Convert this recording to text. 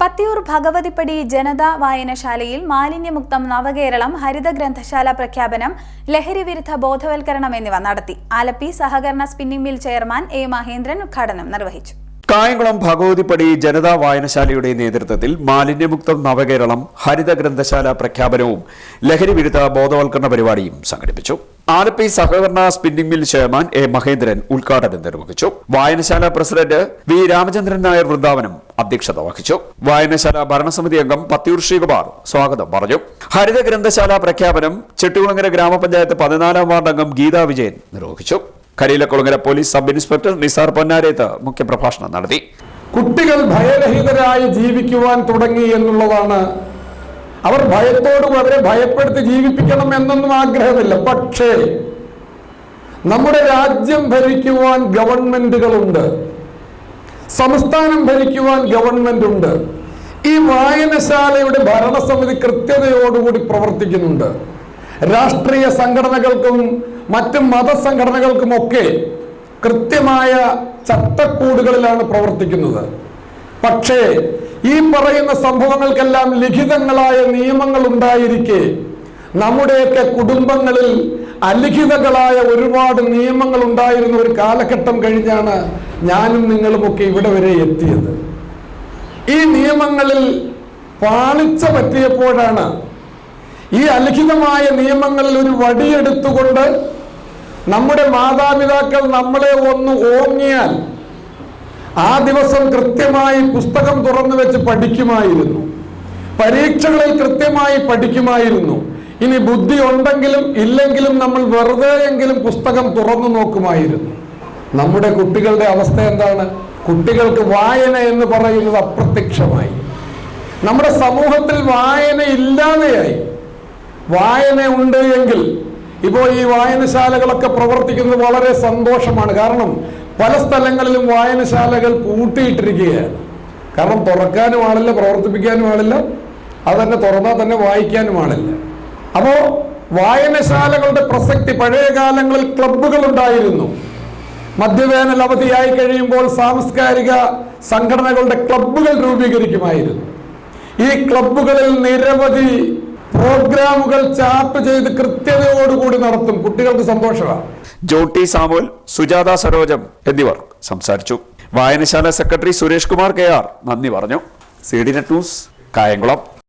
പത്തിയൂർ ഭഗവതിപ്പടി ജനതാ വായനശാലയിൽ മാലിന്യമുക്തം നവകേരളം ഹരിത ഗ്രന്ഥശാല പ്രഖ്യാപനം ലഹരി വിരുദ്ധ ബോധവൽക്കരണം എന്നിവ നടത്തി. ആലപ്പി സഹകരണ spinning mill chairman A Mahendran ഉദ്ഘാടനം നിർവഹിച്ചു. കായംകുളം ഭഗവതിപ്പടി ജനതാ വായനശാലയുടെ നേതൃത്വത്തിൽ മാലിന്യമുക്തം നവകേരളം ഹരിത ഗ്രന്ഥശാല പ്രഖ്യാപനവും ലഹരി വിരുദ്ധ ബോധവൽക്കരണ പരിപാടിയും സംഘടിപ്പിച്ചു. ആലപ്പി സഹകരണ spinning mill chairman A Mahendran ഉദ്ഘാടനം നിർവഹിച്ചു. വായനശാല പ്രസിഡന്റ് വി രാമചന്ദ്രൻ നായർ വൃന്ദാവനം അധ്യക്ഷത വഹിച്ചു. വായനശാല ഭരണസമിതി അംഗം പത്തിയൂർ ശ്രീകുമാർ സ്വാഗതം പറഞ്ഞു. ഹരിത ഗ്രന്ഥശാല പ്രഖ്യാപനം ചെട്ടികുളങ്ങര ഗ്രാമപഞ്ചായത്ത് പതിനാലാം വാർഡ് അംഗം ഗീതാ വിജയൻ നിർവഹിച്ചു. Kareelakulangara police sub inspector Nisar Ponnareth മുഖ്യപ്രഭാഷണം നടത്തി. കുട്ടികൾ ഭയരഹിതരായി ജീവിക്കുവാൻ തുടങ്ങി എന്നുള്ളതാണ് അവർ ഭയത്തോടും അവരെ ഭയപ്പെടുത്തി ജീവിപ്പിക്കണം എന്നൊന്നും ആഗ്രഹമില്ല. പക്ഷേ നമ്മുടെ രാജ്യം ഭരിക്കുവാൻ ഗവൺമെന്റുകളുണ്ട്. സംസ്ഥാനം ഭരിക്കുവാൻ ഗവൺമെന്റ് ഉണ്ട് ഈ വായനശാലയുടെ ഭരണസമിതി കൃത്യതയോടുകൂടി പ്രവർത്തിക്കുന്നുണ്ട്. രാഷ്ട്രീയ സംഘടനകൾക്കും മറ്റ് മതസംഘടനകൾക്കുമൊക്കെ കൃത്യമായ ചട്ടക്കൂടുകളിലാണ് പ്രവർത്തിക്കുന്നത്. പക്ഷേ ഈ പറയുന്ന സംഭവങ്ങൾക്കെല്ലാം ലിഖിതങ്ങളായ നിയമങ്ങൾ ഉണ്ടായിരിക്കെ നമ്മുടെയൊക്കെ കുടുംബങ്ങളിൽ അലിഖിതകളായ ഒരുപാട് നിയമങ്ങൾ ഉണ്ടായിരുന്ന ഒരു കാലഘട്ടം കഴിഞ്ഞാണ് ഞാനും നിങ്ങളുമൊക്കെ ഇവിടെ വരെ എത്തിയത്. ഈ നിയമങ്ങളിൽ പാളിച്ച പറ്റിയപ്പോഴാണ് ഈ അലിഖിതമായ നിയമങ്ങളിൽ ഒരു വടിയെടുത്തുകൊണ്ട് നമ്മുടെ മാതാപിതാക്കൾ നമ്മളെ ഒന്ന് ഓങ്ങിയാൽ ആ ദിവസം കൃത്യമായി പുസ്തകം തുറന്നു വെച്ച് പഠിക്കുമായിരുന്നു. പരീക്ഷകളിൽ കൃത്യമായി പഠിക്കുമായിരുന്നു. ഇനി ബുദ്ധി ഉണ്ടെങ്കിലും ഇല്ലെങ്കിലും നമ്മൾ വെറുതെ എങ്കിലും പുസ്തകം തുറന്നു നോക്കുമായിരുന്നു. നമ്മുടെ കുട്ടികളുടെ അവസ്ഥ എന്താണ്? കുട്ടികൾക്ക് വായന എന്ന് പറയുന്നത് അപ്രത്യക്ഷമായി. നമ്മുടെ സമൂഹത്തിൽ വായന ഇല്ലാതെയായി. വായന ഉണ്ട് എങ്കിൽ ഇപ്പോൾ ഈ വായനശാലകളൊക്കെ പ്രവർത്തിക്കുന്നത് വളരെ സന്തോഷമാണ്. കാരണം പല സ്ഥലങ്ങളിലും വായനശാലകൾ പൂട്ടിയിട്ടിരിക്കുകയാണ്. കാരണം തുറക്കാനും ആളില്ല പ്രവർത്തിപ്പിക്കാനും ആളില്ല അത് തന്നെ തുറന്നാൽ തന്നെ വായിക്കാനും ആളില്ല. അപ്പോ വായനശാലകളുടെ പ്രസക്തി പഴയ കാലങ്ങളിൽ ക്ലബ്ബുകൾ ഉണ്ടായിരുന്നു. മധ്യവേനൽ അവധിയായി കഴിയുമ്പോൾ സാംസ്കാരിക സംഘടനകളുടെ ക്ലബ്ബുകൾ രൂപീകരിക്കുമായിരുന്നു. ഈ ക്ലബ്ബുകളിൽ നിരവധി പ്രോഗ്രാമുകൾ ചാർട്ട് ചെയ്ത് കൃത്യതയോടുകൂടി നടത്തും. കുട്ടികൾക്ക് സന്തോഷമാണ് John T Samuel Sujatha Sarojam എന്നിവർ സംസാരിച്ചു. വായനശാല secretary Suresh Kumar K R നന്ദി പറഞ്ഞു. C D net news Kayamkulam.